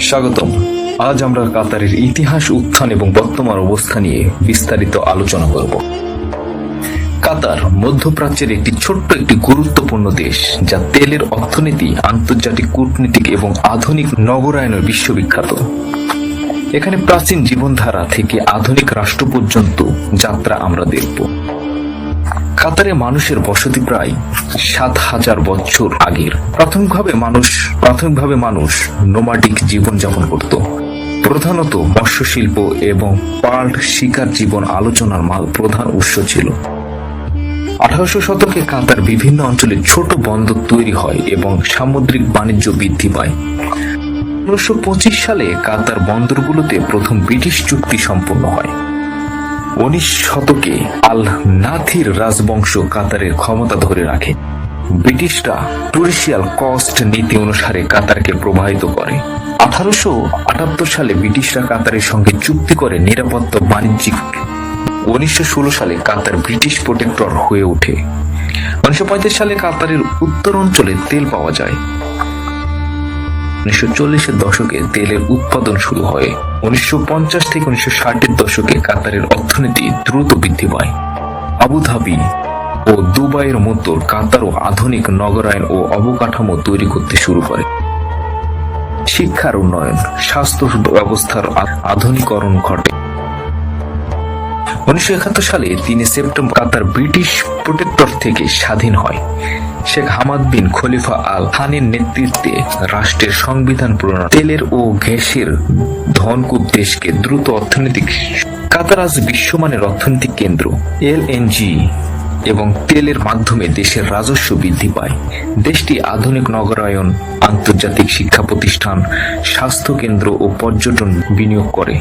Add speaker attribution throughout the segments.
Speaker 1: স্বাগতম। আজ আমরা কাতারের ইতিহাস, উত্থান এবং বর্তমান অবস্থা নিয়ে বিস্তারিত আলোচনা করব। কাতার মধ্যপ্রাচ্যের একটি ছোট্ট একটি গুরুত্বপূর্ণ দেশ, যা তেলের অর্থনীতি, আন্তর্জাতিক কূটনীতিক এবং আধুনিক নগরায়নের বিশ্ববিখ্যাত। এখানে প্রাচীন জীবনধারা থেকে আধুনিক রাষ্ট্র পর্যন্ত যাত্রা আমরা দেখব। কাতারে মানুষের বসতি প্রায় সাত হাজার বছর আগের। প্রাথমিকভাবে মানুষ প্রাথমিকভাবে মানুষ নোমাডিক জীবনযাপন করত। প্রধানত মৎস্য শিল্প এবং পার্ল শিকার জীবন আলোচনার মাল প্রধান উৎস ছিল। আঠারোশো শতকে কাতার বিভিন্ন অঞ্চলে ছোট বন্দর তৈরি হয় এবং সামুদ্রিক বাণিজ্য বৃদ্ধি পায়। উনিশশো পঁচিশ সালে কাতার বন্দরগুলোতে প্রথম ব্রিটিশ চুক্তি সম্পন্ন হয়। উনিশ শতকে আল নাথির রাজবংশ কাতারের ক্ষমতা ধরে রাখে। ব্রিটিশরা টুরিশিয়াল কস্ট নীতি অনুসারে কাতারকে প্রবাহিত করে। আঠারোশো আটাত্তর সালে ব্রিটিশরা কাতারের সঙ্গে চুক্তি করে নিরাপত্তা বাণিজ্যিক উনিশশো ষোলো সালে কাতার ব্রিটিশ প্রোটেক্টর হয়ে ওঠে। উনিশশো পঁয়ত্রিশ সালে কাতারের উত্তর অঞ্চলে তেল পাওয়া যায়। উনিশশো দশকে তেলের উৎপাদন শুরু হয়। উনিশশো পঞ্চাশ থেকে উনিশশো ষাটের দশকে কাতারের অর্থনীতি দ্রুত বৃদ্ধি পায়। আবুধাবি ও দুবাইয়ের মতো কাতারও আধুনিক নগরায়ন ও অবকাঠামো তৈরি করতে শুরু করে। শিক্ষার উন্নয়ন, স্বাস্থ্য ব্যবস্থার আধুনিকরণ ঘটে। উনিশশো একাত্তর সালে তিনি সেপ্টেম্বর কাতার ব্রিটিশ প্রোটেক্টর থেকে স্বাধীন হয়। শেখ হামাদ বিন খলিফা আল খানের নেতৃত্বে রাষ্ট্রের সংবিধান প্রণয়ন, তেলের ও গ্যাসের ধনকুপ দেশকে দ্রুত অর্থনৈতিক কাতার আজ বিশ্বমানের অর্থনৈতিক কেন্দ্র। এলএনজি এবং তেলের মাধ্যমে দেশের রাজস্ব বৃদ্ধি পায়। দেশটি আধুনিক নগরায়ন, আন্তর্জাতিক শিক্ষা প্রতিষ্ঠান স্বাস্থ্য কেন্দ্র ও পর্যটন বিনিয়োগ করে।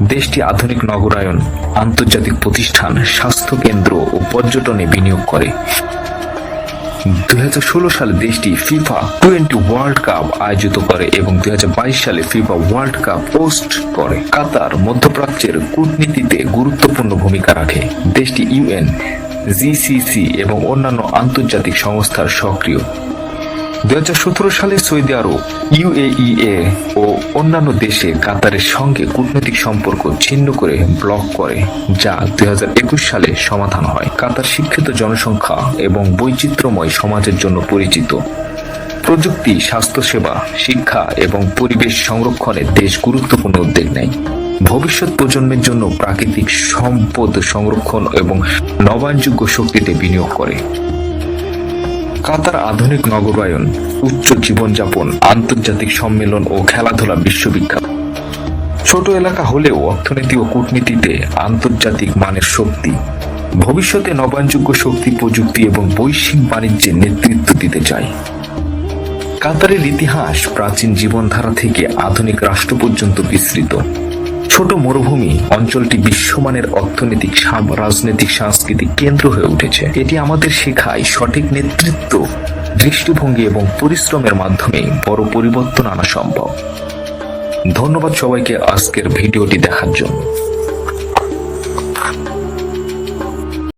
Speaker 1: দেশটি আধুনিক নগরায়ন, আন্তর্জাতিক প্রতিষ্ঠান, স্বাস্থ্য কেন্দ্র ও পর্যটনে বিনিয়োগ করে। দুই সালে দেশটি ফিফা টোয়েন্টি ওয়ার্ল্ড কাপ আয়োজিত করে এবং দুই হাজার বাইশ সালে ফিফা ওয়ার্ল্ড কাপ হোস্ট করে। কাতার মধ্যপ্রাচ্যের কূটনীতিতে গুরুত্বপূর্ণ ভূমিকা রাখে। দেশটি ইউএন জিসিসি এবং অন্যান্য আন্তর্জাতিক সংস্থার সক্রিয়। দুই হাজার সতেরো সালে সৌদি আরব ইউএইএ ও অন্যান্য দেশে কাতারের সঙ্গে কূটনৈতিক সম্পর্ক ছিন্ন করে ব্লক করে, যা দু হাজার একুশ সালে সমাধান হয়। কাতার শিক্ষিত জনসংখ্যা এবং বৈচিত্র্যময় সমাজের জন্য পরিচিত। প্রযুক্তি, স্বাস্থ্যসেবা, শিক্ষা এবং পরিবেশ সংরক্ষণে দেশ গুরুত্বপূর্ণ উদ্যোগ নেয়। ভবিষ্যৎ প্রজন্মের জন্য প্রাকৃতিক সম্পদ সংরক্ষণ এবং নবায়নযোগ্য শক্তিতে বিনিয়োগ করে। কাতার আধুনিক নগরায়ন উচ্চ জীবনযাপন, আন্তর্জাতিক সম্মেলন ও খেলাধুলা বিশ্ববিখ্যাত। ছোট এলাকা হলেও অর্থনীতি ও কূটনীতিতে আন্তর্জাতিক মানের শক্তি, ভবিষ্যতে নবায়নযোগ্য শক্তি, প্রযুক্তি এবং বৈশ্বিক বাণিজ্যে নেতৃত্ব দিতে চায় কাতারের ইতিহাস প্রাচীন জীবনধারা থেকে আধুনিক রাষ্ট্র পর্যন্ত বিস্তৃত। ছোট মরুভূমি অঞ্চলটি বিশ্বমানের অর্থনৈতিক রাজনৈতিক, সাংস্কৃতিক কেন্দ্র হয়ে উঠেছে। এটি আমাদের শেখায় সঠিক নেতৃত্ব, দৃষ্টিভঙ্গি এবং পরিশ্রমের মাধ্যমে বড় পরিবর্তন আনা সম্ভব। ধন্যবাদ সবাইকে আজকের ভিডিওটি দেখার জন্য।